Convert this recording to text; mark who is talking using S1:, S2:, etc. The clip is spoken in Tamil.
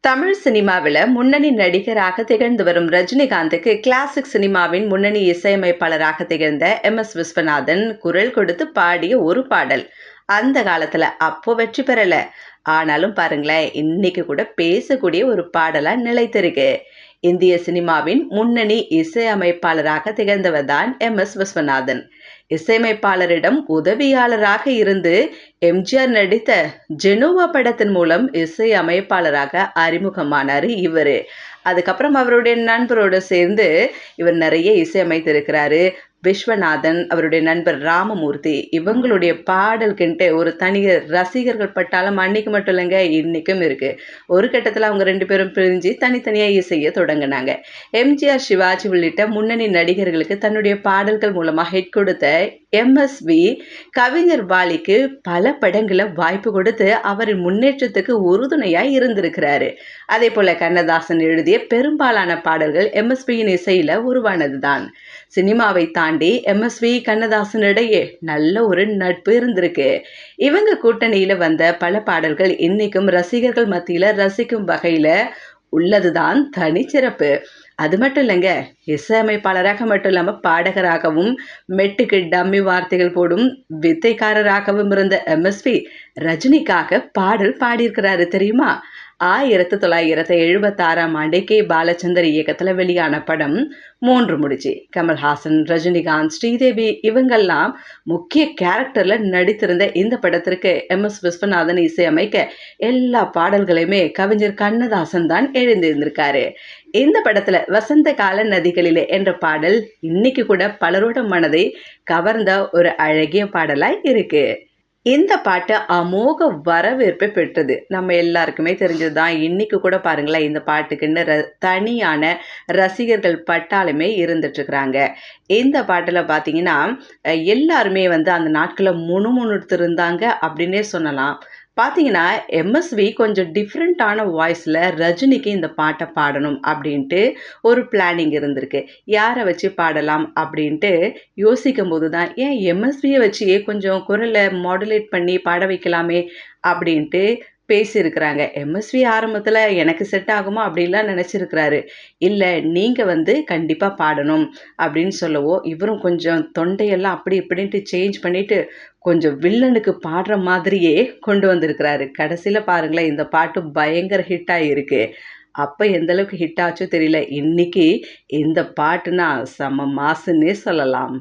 S1: தமிழ் சினிமாவில் முன்னணி நடிகராக திகழ்ந்து வரும் ரஜினிகாந்துக்கு கிளாசிக் சினிமாவின் முன்னணி இசையமைப்பாளராக திகழ்ந்த எம் எஸ் விஸ்வநாதன் குரல் கொடுத்து பாடிய ஒரு பாடல். அந்த காலத்தில் அப்போ வெற்றி பெறலை. ஆனாலும் பாருங்களேன் இன்னைக்கு கூட பேசக்கூடிய ஒரு பாடலாக நிலைத்திருக்கு. இந்திய சினிமாவின் முன்னணி இசையமைப்பாளராக திகழ்ந்தவர் தான் எம். எஸ். விஸ்வநாதன். இசையமைப்பாளரிடம் உதவியாளராக இருந்து எம்ஜிஆர் நடித்த ஜெனோவா படத்தின் மூலம் இசையமைப்பாளராக அறிமுகமானார் இவர். அதுக்கப்புறம் அவருடைய நண்பரோடு சேர்ந்து இவர் நிறைய இசையமைத்திருக்கிறாரு. விஸ்வநாதன் அவருடைய நண்பர் ராமமூர்த்தி இவங்களுடைய பாடல்கின்ட்டு ஒரு தனி ரசிகர்கள் பட்டாலும் அன்னைக்கு மட்டும் இல்லைங்க இன்றைக்கும் இருக்குது ஒரு கட்டத்தில் அவங்க ரெண்டு பேரும் பிரிஞ்சு தனித்தனியாக இசைய தொடங்கினாங்க. எம்ஜிஆர் சிவாஜி உள்ளிட்ட முன்னணி நடிகர்களுக்கு தன்னுடைய பாடல்கள் மூலமாக ஹிட் கொடுத்த எம்எஸ்வி கவிஞர் வாலிக்கு பல படங்களில் வாய்ப்பு கொடுத்து அவரின் முன்னேற்றத்துக்கு உறுதுணையாக இருந்திருக்கிறாரு. அதே போல் கண்ணதாசன் எழுதிய பெரும்பாலான பாடல்கள் எம்எஸ்பியின் இசையில் உருவானது தான் சினிமாவை தாண்டி எம்எஸ்வி கண்ணதாசன் இடையே நல்ல ஒரு நட்பு இருந்திருக்கு. இவங்க கூட்டணியில் வந்த பல பாடல்கள் இன்னைக்கும் ரசிகர்கள் மத்தியில் ரசிக்கும் வகையில் உள்ளதுதான் தனிச்சிறப்பு அது மட்டும் இல்லைங்க இசையமைப்பாளராக மட்டும் இல்லாமல் பாடகராகவும் மெட்டுக்கு டம்மி வார்த்தைகள் போடும் வித்தைக்காரராகவும் இருந்த எம்எஸ்பி ரஜினிக்காக பாடல் பாடியிருக்கிறாரு தெரியுமா? ஆயிரத்தி தொள்ளாயிரத்தி எழுபத்தாறாம் ஆண்டு கே. பாலச்சந்தர் இயக்கத்தில் வெளியான படம் மூன்று முடிச்சு. கமல்ஹாசன் ரஜினிகாந்த் ஸ்ரீதேவி இவங்கெல்லாம் முக்கிய கேரக்டரில் நடித்திருந்த இந்த படத்திற்கு எம். எஸ். விஸ்வநாதன் இசையமைக்க எல்லா பாடல்களையுமே கவிஞர் கண்ணதாசன் தான் எழுந்திருந்திருக்காரு இந்த படத்துல வசந்த கால நதிகளிலே என்ற பாடல் இன்னைக்கு கூட பலரோட மனதை கவர்ந்த ஒரு அழகிய பாடலாய் இருக்கு. இந்த பாட்டு அமோக வரவேற்பை பெற்றது. நம்ம எல்லாருக்குமே தெரிஞ்சது தான் இன்னைக்கு கூட பாருங்களேன் இந்த பாட்டுக்குன்னு ர தனியான ரசிகர்கள் பட்டாலுமே இருந்துட்டுருக்குறாங்க. இந்த பாட்டில் பார்த்தீங்கன்னா எல்லாருமே வந்து அந்த நாட்களை முணுமுணுத்திருந்தாங்க அப்படின்னே சொல்லலாம். பார்த்தீங்கன்னா எம்எஸ்வி கொஞ்சம் டிஃப்ரெண்ட்டான வாய்ஸில் ரஜினிக்கு இந்த பாட்டை பாடணும் அப்படின்ட்டு ஒரு பிளானிங் இருந்திருக்கு. யாரை வச்சு பாடலாம் அப்படின்ட்டு யோசிக்கும் போது தான் ஏன் எம்எஸ்வியை வச்சு கொஞ்சம் குரலை மாடுலேட் பண்ணி பாட வைக்கலாமே? அப்படின்ட்டு பேசியிருக்கிறாங்க. எம்எஸ்வி ஆரம்பத்தில் எனக்கு செட் ஆகுமா அப்படின்லாம் நினச்சிருக்கிறாரு. இல்லை நீங்கள் வந்து கண்டிப்பாக பாடணும் அப்படின்னு சொல்லவோ இவரும் கொஞ்சம் தொண்டையெல்லாம் அப்படி இப்படின்ட்டு சேஞ்ச் பண்ணிவிட்டு கொஞ்சம் வில்லனுக்கு பாடுற மாதிரியே கொண்டு வந்திருக்கிறாரு. கடைசியில் பாருங்களேன் இந்த பாட்டு பயங்கர ஹிட்டாக இருக்குது அப்போ எந்த அளவுக்கு ஹிட் ஆச்சோ தெரியல. இன்னைக்கு இந்த பாட்டுனா செம்ம மாசுன்னே சொல்லலாம்.